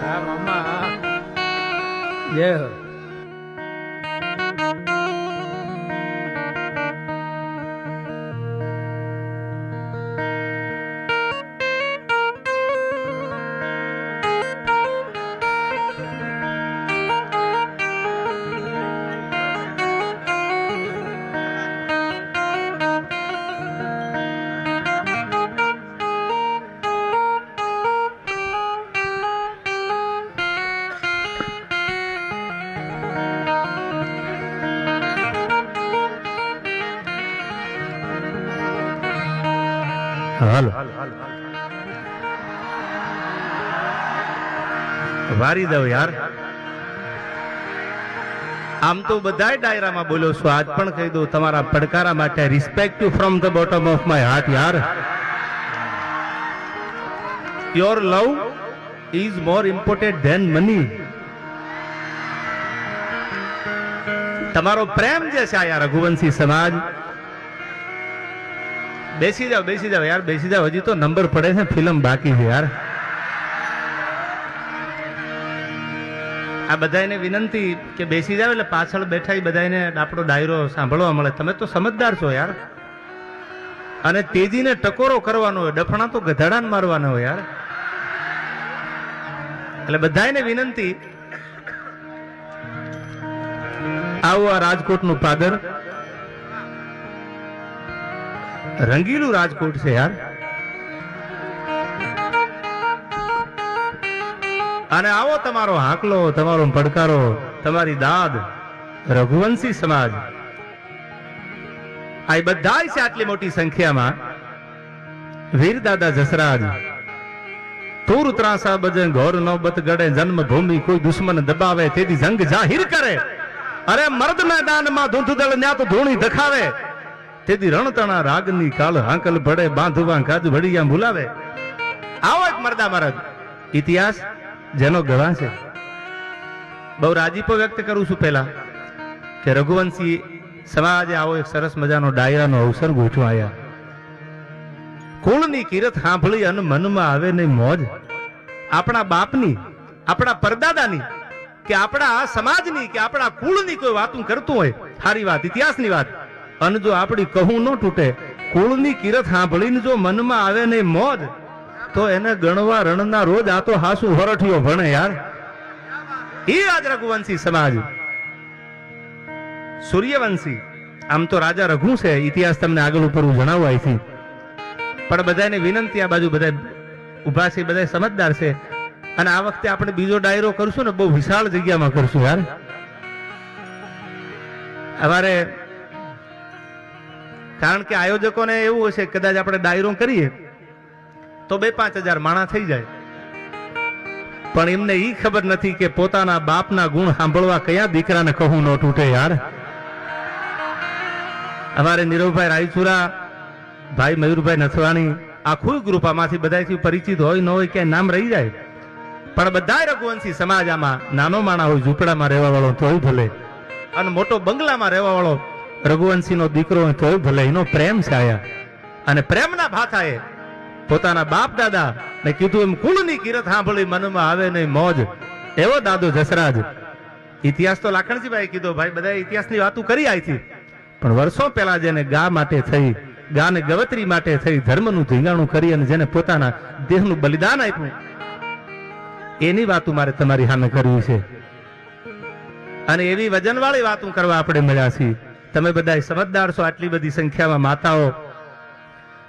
હા મામા વારી દઉં યાર. આમ તો બધા ડાયરામાં બોલો છો. આજ પણ કહી દઉં, તમારા પડકારા માટે respect from the bottom of my heart યાર. Your love is more important than money તમારો પ્રેમ જે છે આ યાર, રઘુવંશી સમાજ. બેસી જાઓ બેસી જાઓ યાર, બેસી જાઓ. હજી તો નંબર પડે છે ફિલ્મ બાકી છે યાર. આ બધાને વિનંતી કે બેસી જાવ એટલે પાછળ બેઠા એ બધાને આપણો ડાયરો સાંભળવા મળે. તમે તો સમજદાર છો યાર. અને તેજીને ટકોરો કરવાનો હોય, ડફણા તો ગધેડાને મારવાનો હોય યાર. એટલે બધાને વિનંતી, આવો આ રાજકોટનું પાદર. રંગીલું રાજકોટ છે યાર. અને આવો તમારો હાકલો, તમારો પડકારો, તમારી દાદ, રઘુવંશી સમાજ. આ બધા છે આટલી મોટી સંખ્યામાં. વીર દાદા જસરાજ, તુર ત્રાસા બજે ઘોર નોબત ગડે, જન્મભૂમિ કોઈ દુશ્મન દબાવે તેથી જંગ જાહેર કરે. અરે મર્દ મેદાનમાં ધૂંધદળ ન્યા તો ધૂણી દખાવે. તેથી રણતણા રાગની કાલ હાંકલ ભડે, બાંધવા કાજ ભડિયા ભૂલાવે આવો એક મરદા મરદ. ઇતિહાસ? જેનો ગવાહ છે. બહુ રાજીપો વ્યક્ત કરું છું પહેલા કે રઘુવંશી સમાજે આવો એક સરસ મજાનો ડાયરાનો અવસર ગોઠવાયા. કુળની કિરત સાંભળી અને મનમાં આવે નહીં મોજ આપણા બાપની, આપણા પરદાદાની, કે આપણા સમાજની, કે આપણા કુળની કોઈ વાતું કરતું હોય, સારી વાત, ઇતિહાસની વાત. અને જો આપણી કહું ન તૂટે, કુળની કિરત સાંભળીને જો મનમાં આવે નહીં મોજ તો એને ગણવા રણના રોજ આ તો હાસુ હરઠિયો ભણે યાર. એ આજ રઘુવંશી સમાજ. સૂર્યવંશી, આમ તો રાજા રઘુ છે, ઇતિહાસ તમને આગળ ઉપર હું જણાવું અહીંથી પણ બધાને વિનંતી આ બાજુ બધા ઊભા છે, બધા સમજદાર છે. અને આ વખતે આપણે બીજો ડાયરો કરશું ને બહુ વિશાળ જગ્યામાં કરશું યાર. અમારે કારણ કે આયોજકોને એવું હશે કદાચ આપણે ડાયરો કરીએ. તો બે પાંચ હજાર માણા થઈ જાય. પણ એમને ઈ ખબર નથી કે પોતાના બાપના ગુણ સાંભળવા કયા દીકરાને કહું ન તૂટે યાર. અમારે નીરવભાઈ રાયચુરા, ભાઈ મયુરભાઈ નથવાણી આખું ગ્રુપ આમાંથી બધાથી પરિચિત હોય ન હોય ક્યાંય નામ રહી જાય. પણ બધા રઘુવંશી સમાજ આમાં નાનો માણા હોય, ઝૂંપડામાં રહેવા વાળો તોય ભલે. અને મોટો બંગલામાં રહેવા વાળો રઘુવંશીનો દીકરો હોય તોય ભલે, એનો પ્રેમ છે આયા અને પ્રેમના ભાથાએ પોતાના બાપ દાદા ને કીધું એમ, કુળની કિરત સાંભળી, મનમાં આવે નહીં મોજ. એવો દાદો જસરાજ. ઇતિહાસ તો લાખણજીભાઈ કીધો, ભાઈ બધા ઇતિહાસની વાતો કરી આઈ પણ વર્ષો પહેલા જેને ગા માટે થઈ, ગાને ગવત્રી માટે થઈ, ધર્મનું ધીંગાણું કરી અને જેને પોતાના દેહનું બલિદાન આપ્યું, એની વાતો મારે તમારી સામે કરવી છે. અને એવી વજનવાળી વાતો કરવા આપણે મળ્યા છીએ. તમે બધા સમજદાર છો, આટલી બધી સંખ્યામાં માતાઓ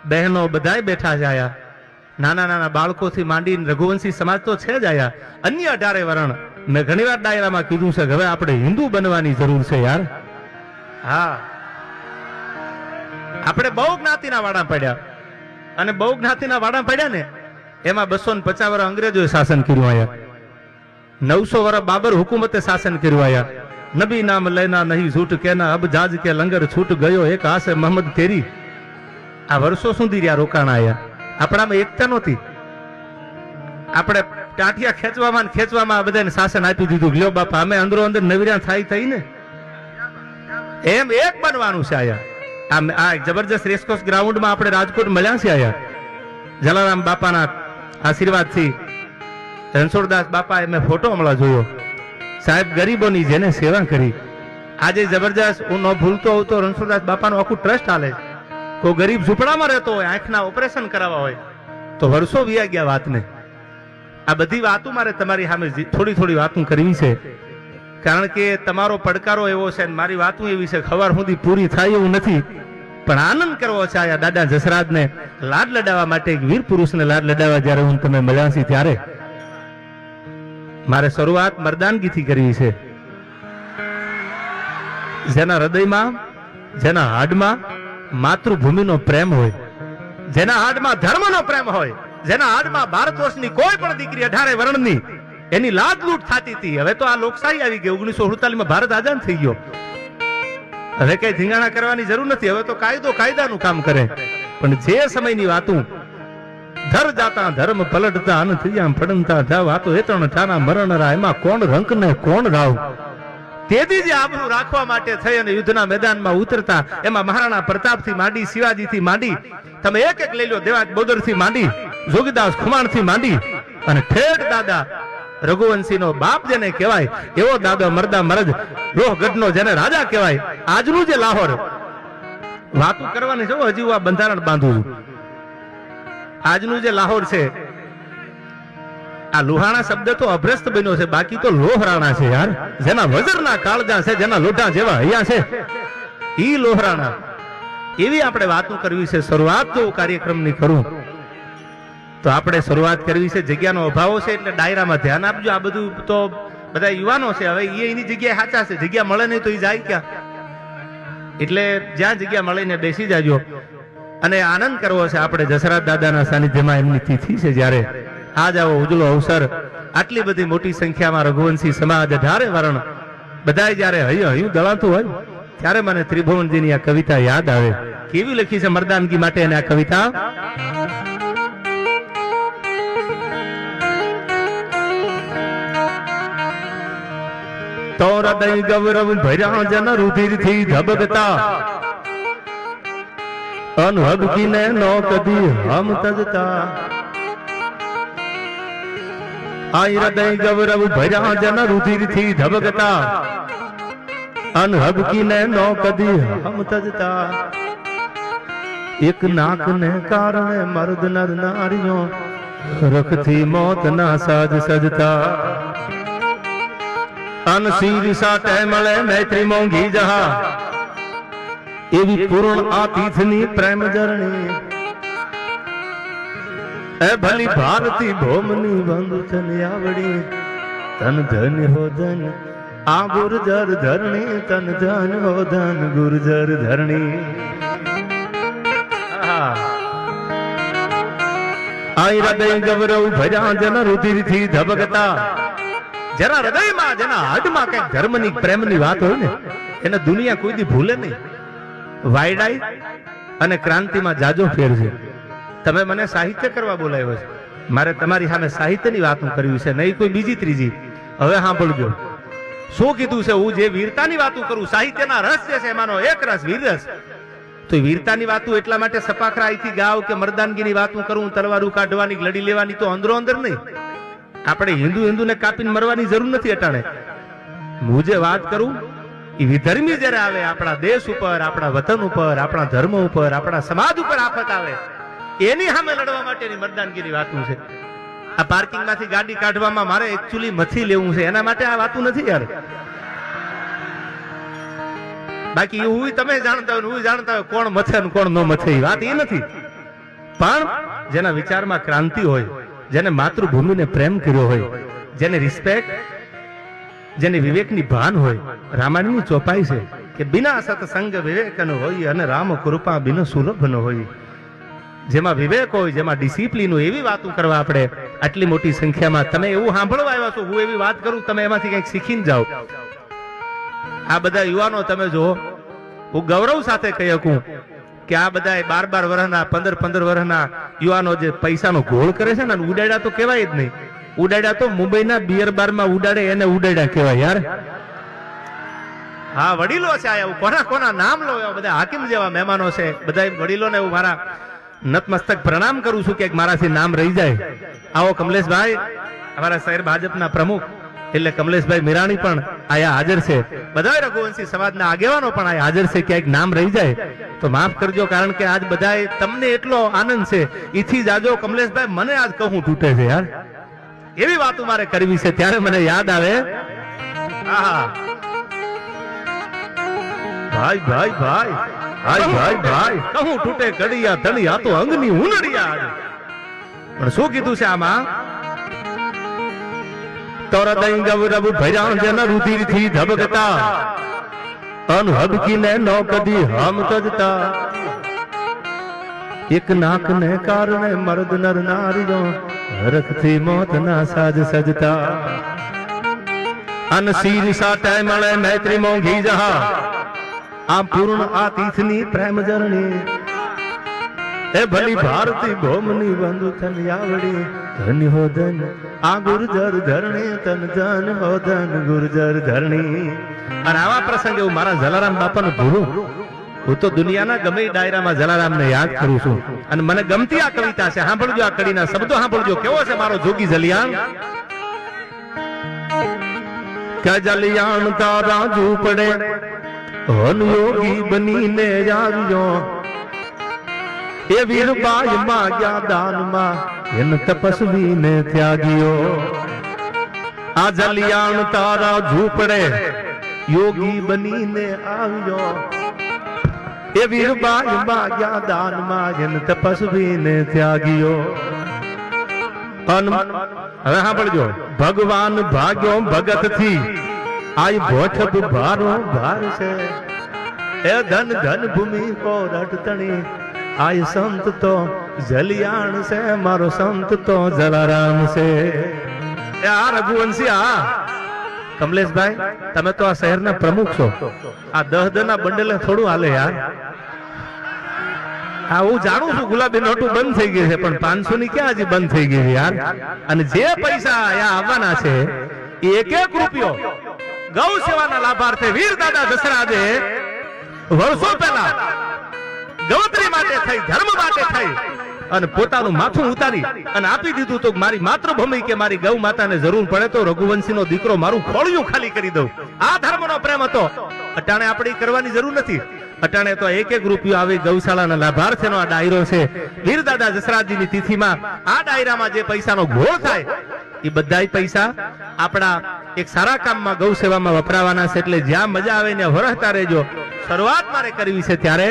બહેનો બધાય બેઠા છે આયા. નાના નાના બાળકોથી માંડીને રઘુવંશી સમાજ તો છે જ આયા. અન્ય અઢારે વરણ મેં ઘણી વાર ડાયરામાં કીધું છે કે હવે આપણે હિન્દુ બનવાની જરૂર છે યાર. હા. આપણે બહુ જ્ઞાતિના વાડા પડ્યા. અને બહુ જ્ઞાતિના વાડા પડ્યા ને, એમાં બસો ને પચાસ વર્ષ અંગ્રેજોએ શાસન કર્યું આયા. નવસો વર્ષ બાબર હુકુમતે શાસન કર્યું આયા. નબી નામ લેના નહીં ઝૂઠ કેના, અબ જાજ કે લંગર છૂટ ગયો, એક આસે મહમદ તેરી. આ વર્ષો સુધી રહ્યા રોકાણ આયા આપણામાં એકતા નહોતી. આપણે ટાંટિયા ખેંચવામાં ખેંચવામાં આ બધાને શાસન આપી દીધું. લ્યો બાપા, અમે અંદરો અંદર નવીરા થાય થઈ ને એમ એક બનવાનું છે આયા. આમ આ જબરજસ્ત રેસકોર્સ ગ્રાઉન્ડમાં આપણે રાજકોટ મળ્યા છે આયા. જલારામ બાપાના આશીર્વાદથી રણછોડદાસ બાપા મેં ફોટો હમણાં જોયો. સાહેબ ગરીબોની જેને સેવા કરી. આજે જબરજસ્ત હું ન ભૂલતો હોઉં તો રણછોડદાસ બાપાનું આખું ટ્રસ્ટ હાલે છે. કોઈ ગરીબ ઝૂંપડામાં રહેતો હોય, આંખના ઓપરેશન કરાવવા હોય, તો વર્ષો વિયા ગયા વાતને. આ બધી વાતો મારે તમારી સામે થોડી થોડી વાતો કરવી છે. કારણ કે તમારો પડકારો એવો છે અને મારી વાતો એવી છે ખબર સુધી પૂરી થાય એવું નથી. પણ આનંદ કરવો છે આ દાદા જસરાજને લાડ લડાવવા માટે એક વીર પુરુષને લાડ લડાવવા જ્યારે હું તમે મળ્યા છીએ ત્યારે. મારે શરૂઆત મરદાનગીથી કરવી છે. જેના હૃદયમાં, જેના હાડમાં માતૃભૂમિનો પ્રેમ હોય, જેના હાડમાં ધર્મનો પ્રેમ હોય, જેના હાડમાં ભારત વર્ષની કોઈ પણ દીકરી અઢારે વર્ણની, એની લાદ લૂંટ થતી હતી. હવે તો આ લોકશાહી આવી ગઈ. ઓગણીસો માં ભારત આઝાદ થઈ ગયો. હવે કઈ ધીંગાણા કરવાની જરૂર નથી. હવે તો કાયદો કાયદાનું કામ કરે. પણ જે સમયની વાતું, ધર જાતા ધર્મ પલટતા અન થયા પડનતા જાવ વાતો તો એતણ ઠાના મરણ રા એમાં કોણ રંક ને કોણ રાવ? તેથી જે આબરૂ રાખવા માટે થઈ અને યુદ્ધના મેદાનમાં ઉતરતા, એમાં મહારાણા પ્રતાપથી માંડી, શિવાજીથી માંડી, તમે એક એક લઈ લો દેવાજ બોદરથી માંડી, જોગીદાસ ખુમાણથી માંડી, અને ઠેઠ દાદા રઘુવંશીનો બાપ જેને કહેવાય, એવો દાદો મરદા મરદ, રોહગઢનો જેને રાજા કહેવાય, આજનું જે લાહોર. વાતું કરવાની છે હજી હું આ બંધારણ બાંધું છું. આજનું જે લાહોર છે આ લુહાણા શબ્દ તો અભ્રસ્ત બન્યો છે, બાકી તો લોહરાણા છે યાર. જેના વજરના કાળજા છે, જેના લોઢા જેવા હૈયા છે. ઈ લોહરાણા. એવી આપણે વાતો કરવી છે, શરૂઆત જો કાર્યક્રમની કરું. તો આપણે શરૂઆત કરવી છે, જગ્યાનો અભાવ છે, એટલે ડાયરામાં ધ્યાન આપજો. આ બધું તો બધા યુવાનો છે, હવે એ એની જગ્યાએ સાચા છે. જગ્યા મળે નહીં તો એ જાય ક્યાં? એટલે જ્યાં જગ્યા મળે ને બેસી જાજો. અને આનંદ કરવો છે, આપણે જસરાજ દાદાના સાનિધ્યમાં એમની તિથિ છે જ્યારે. આજ આવો ઉજળો અવસર. આટલી બધી મોટી સંખ્યામાં રઘુવંશી સમાજ અઢારે વરણ. બધાય જ્યારે હૈયું હૈયું દળાતું હોય, ત્યારે મને ત્રિભુવનજીની આ કવિતા યાદ આવે. કેવી લખી છે મરદાનગી માટે અને આ કવિતા? તો હૃદય ગૌરવ ભર્યા જન રુધિરથી ધબકતા અનહબકીને નો કદી હમ તજતા. આ હૃદય ગૌરવ ભર્યા જન રુધિરથી ધબકતા અનહબકીને નો કદી હમ તજતા એક નાક ને કારણે મર્દ નર નારીઓ રખથી મોત ના સાજ સજતા અન શિર સાટે મળે મૈત્રી મોંઘી જહા એવી પૂર્ણ આ તીર્થની પ્રેમ જરણી એ ભલી ભારતી ભોમની તન આવડી, તન ધન હો ધન આ ગુર્જર ધરણી, તન ધન હો ધન ગુર્જર ધરણી. આઈ હૃદય ગૌરવ ભજા જન રુધિરથી ધબકતા. જરા હૃદયમાં, જેના હાડમાં કંઈક ધર્મની, પ્રેમની વાત હોય ને, એને દુનિયા કોઈ દી ભૂલે નહીં. વાયડાઈ અને ક્રાંતિમાં જાજો ફેર છે તમે મને સાહિત્ય કરવા બોલાવ્યો છે. મારે તમારી સામે સાહિત્યની વાતો કરવી છે, નહીં કોઈ બીજી ત્રીજી. હવે સાંભળજો. શું કીધું છે? હું જે વીરતાની વાતો કરું, સાહિત્યના રસ છે, એમાંનો એક રસ વીર રસ તો વીરતાની વાતો એટલા માટે સપાખરા અહીંથી ગાવ કે મરદાનગીની વાતો કરું તલવારું કાઢવાની, લડી લેવાની તો અંદરો અંદર નહીં. આપણે હિન્દુ હિન્દુને કાપીને મરવાની જરૂર નથી અટાણે. હું જે વાત કરું એ વિધર્મી જ્યારે આવે, આપણા દેશ ઉપર, આપણા વતન ઉપર, આપણા ધર્મ ઉપર, આપણા સમાજ ઉપર આફત આવે. એની સામે લડવા માટેની મરદાનગીની વાતું છે. આ પાર્કિંગમાંથી ગાડી કાઢવામાં મારે એકચ્યુઅલી મથી લેવું છે. એના માટે આ વાતું નથી યાર. બાકી હું તમે જાણતા હોય હું જાણતા હોય કોણ મથે ને કોણ ન મથે. વાત એ નથી. પણ જેના વિચારમાં ક્રાંતિ હોય, જેને માતૃભૂમિને પ્રેમ કર્યો હોય, જેને રિસ્પેક્ટ જેને વિવેકની ભાન હોય, રામાયણની ચોપાઈ છે કે બિના સત્સંગ વિવેકન હોય અને રામ કૃપા બિન સુલભન હોય. જેમાં વિવેક હોય, જેમાં ડિસિપ્લિન હોય, એવી વાતો કરવા આપણે આટલી મોટી સંખ્યામાં. તમે એવું સાંભળવા આવ્યા છો, હું એવી વાત કરું, તમે એમાંથી કંઈક શીખીને જાઓ. આ બધા યુવાનો તમે જો હું ગૌરવ સાથે કહી શકું કે આ બધા બાર બાર વર્ષના પંદર પંદર વર્ષના યુવાનો જે પૈસાનો ઘોળ કરે છે ને ઉડાડ્યા તો કહેવાય જ નહીં. ઉડાડ્યા તો મુંબઈના બિયર બારમાં ઉડાડે, એને ઉડાડ્યા કહેવાય, યાર. હા, વડીલો છે આ એવું. કોના કોના નામ લો એવા બધા, હાકીમ જેવા મહેમાનો છે. બધા વડીલોને હું મારા નતમસ્તક પ્રણામ કરું છું કે મારાથી નામ રહી જાય. આવો કમલેશભાઈ, અમારા શહેર ભાજપના પ્રમુખ, એટલે કમલેશભાઈ મીરાણી પણ આયા હાજર છે. બધા રઘુવંશી સમાજના આગેવાનો પણ આયા હાજર છે, ક્યાંક નામ રહી જાય. તો માફ કરજો, કારણ કે આજ બધાએ તમને એટલો આનંદ છે. ઈથી જાજો કમલેશભાઈ, મને આજ કહું તૂટે છે યાર. એવી વાતો મારે કરવી છે, ત્યારે મને યાદ આવે. આહા. ભાઈ ભાઈ ભાઈ. ભાઈ ભાઈ ભાઈ. કહું તૂટે કડિયા ધણિયા તો અંગની ઉનડિયા. પણ શું કીધું છે આમાં? તોરા દઈ ગૌરવ ભર્યા જન રુધિરથી ધબકતા. અન હબકીને નો કદી હમ તજતા. એક નાક ને કારણે મર્દ નર નારીઓ હરખથી મોત ના સાજ સજતા. અન સીર સાટે મળે મૈત્રી મોંઘી જહા. આ પૂર્ણ આ તીર્થની પ્રેમ જરણી. એ ભલી ભારતી ભોમની બંધુ થન આવડી ધન હો આ ગુર્જર ધરણી, તન ધન હો ધન, ગુર્જર ધરણી. અને આવા પ્રસંગે હું મારા જલારામ બાપાને ભૂલું હું તો દુનિયાના ગમે ડાયરામાં જલારામને યાદ કરું છું. અને મને ગમતી આ કવિતા છે. સાંભળજો આ કડીના શબ્દો, સાંભળજો. કેવો છે મારો જોગી જલિયાણ? કે જલિયાણ તારા ઝૂપડે હન યોગી બનીને આવ્યો. એ વીરબાઈ માગ્યા દાનમાં, એન તપસ્વીને ત્યાગ્યો. આ જલિયાણ તારા ઝૂપડે યોગી બનીને આવ્યો. એ વીરબાઈ માગ્યા દાનમાં, એન તપસ્વીને ત્યાગ્યો. હવે સાંભળજો. ભગવાન ભાગ્યો ભગતથી આઈ ભોઠબ ભારો ભાર છે. એ ધન ધન ભૂમિ કો રટતણી આય સંત તો જલિયાણ છે, મારો સંત તો જલારામ છે. એ આ રઘુવંશી, આ. કમલેશભાઈ, તમે તો આ શહેરના પ્રમુખ છો. આ દહ દહ ના બંડલે થોડું હાલે યાર. હા હું જાણું છું ગુલાબી નોટું બંધ થઈ ગઈ છે, પણ પાંચસો ની ક્યાં હજી બંધ થઈ ગઈ છે યાર? અને જે પૈસા આવવાના છે એક એક રૂપિયો ગૌ સેવાના લાભાર્થે વીર દાદા દશરાજે વર્ષો પહેલા ગૌત્રી માટે થઈ, ધર્મ માટે થઈ અને પોતાનું માથું ઉતારી અને આપી દીધું તો મારી માતૃભૂમિ કે મારી ગૌ માતાને જરૂર પડે તો રઘુવંશી નો દીકરો મારું ખોળિયું ખાલી કરી દઉં. આ ધર્મનો પ્રેમ હતો. અટાણે આપણે કરવાની જરૂર નથી. અટાણે તો એક એક રૂપિયો આવી ગૌશાળાના લાભાર્થીનો આ ડાયરો છે. વીર દાદા જસરાજજીની તિથિમાં આ ડાયરામાં જે પૈસાનો ઘોળ થાય, એ બધાય પૈસા આપણા એક સારા કામમાં ગૌ સેવામાં વપરાવાના છે એટલે જ્યાં મજા આવે ને વરહતા રહેજો. શરૂઆત મારે કરવી છે ત્યારે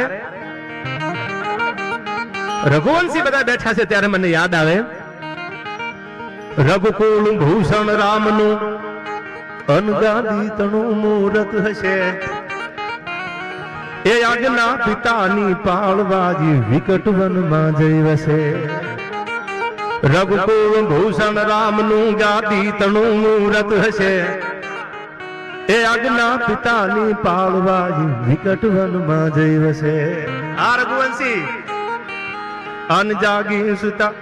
રઘુવંશી બધા બેઠા છે ત્યારે મને યાદ આવે. રઘુકુલ ભૂષણ રામનું અનગાદી તણું મુહૂર્ત હશે. એ આજ્ઞા પિતાની પાળવાજી વિકટ વનમાં જઈ વસે રઘુકુળ ભૂષણ રામનું ગાદી તણું મૂરત હશે. એ આજ્ઞા પિતાની પાળવાજી વિકટ વનમાં જઈ વસે આ રઘુવંશી. અન જાગી સુતા,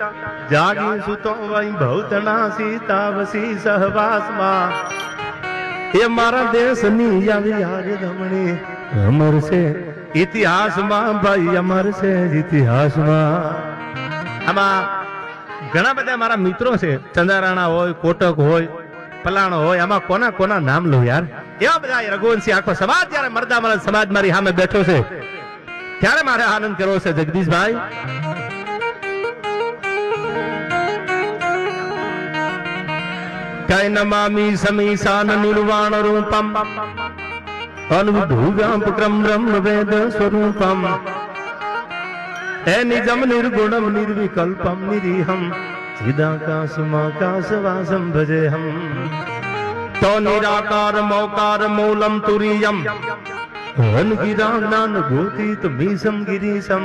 જાગી સુતો વૈભવતના સીતા વસી સહવાસમાં. એ મારા દેશની આવી અમર છે ઇતિહાસમાં ભાઈ અમર છે ઇતિહાસમાં. આમાં ઘણા બધા મારા મિત્રો છે, ચંદારાણા હોય, કોટક હોય પલાણો હોય, આમાં કોના કોના નામ લો યાર? એવા બધા રઘુવંશી આખો સમાજ જયારે મરદામલ સમાજ મારી સામે બેઠો છે. ત્યારે મારે આનંદ કરવો છે જગદીશભાઈ. કૈ નમામી સમીશાન નિર્વાણ રૂપમ અનુભુવ્યામ બ્રહ્મ વેદ સ્વરૂપમ એ નિજમ નિર્ગુણમ નિર્વિકલ્પમ નિરીહમ ચિદાકાશમાકાશવાસમ ભજેહમ તો નિરાકાર મૌકાર મૂલમ તુરીયમ હન ગિરા જ્ઞાન ભૂતિત મીસમ ગિરીશમ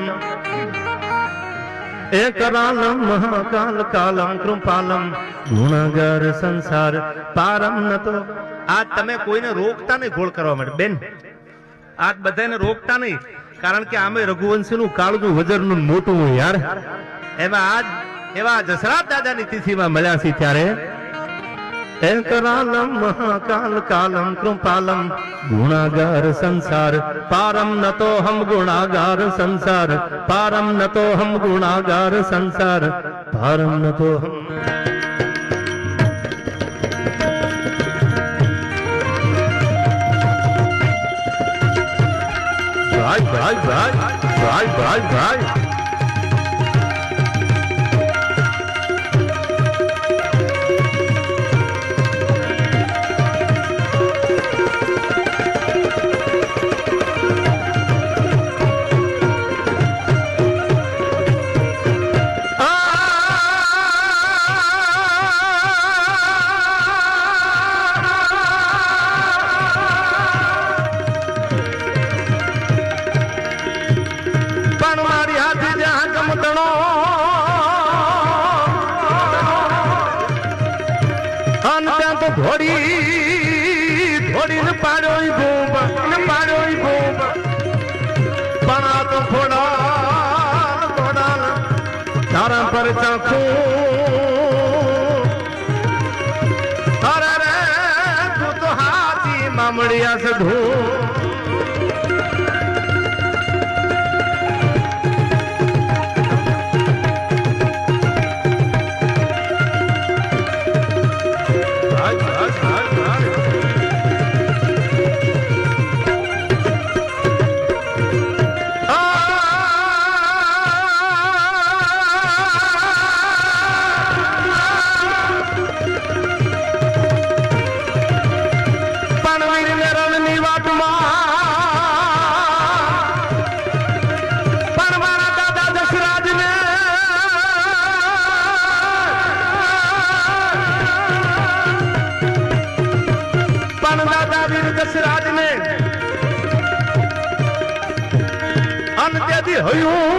એ કરાલમ મહાકાલ કાલમ કૃપાલમ ગુણગર સંસાર પારમ નતો આ તમે કોઈને રોકતા નહીં ગોળ કરવા માટે. બેન આ બધાને રોકતા નહીં. કારણ કે આમે રઘુવંશી નું કાળનું વજરનું મોટું હોય યાર. એમાં આજ, એવા જસરાજ દાદાની તિથિમાં મળ્યા છે ત્યારે એકરાલમ મહાકાલ કાલમ કૃપાલમ ગુણાગાર સંસાર પારમ નતો હમ ગુણાગાર સંસાર પારમ નતો હમ ગુણાગાર સંસાર પારમ નતો હમ ભાઈ ભાઈ ભાઈ ભાઈ ભાઈ ભાઈ বাঁধো 哎呦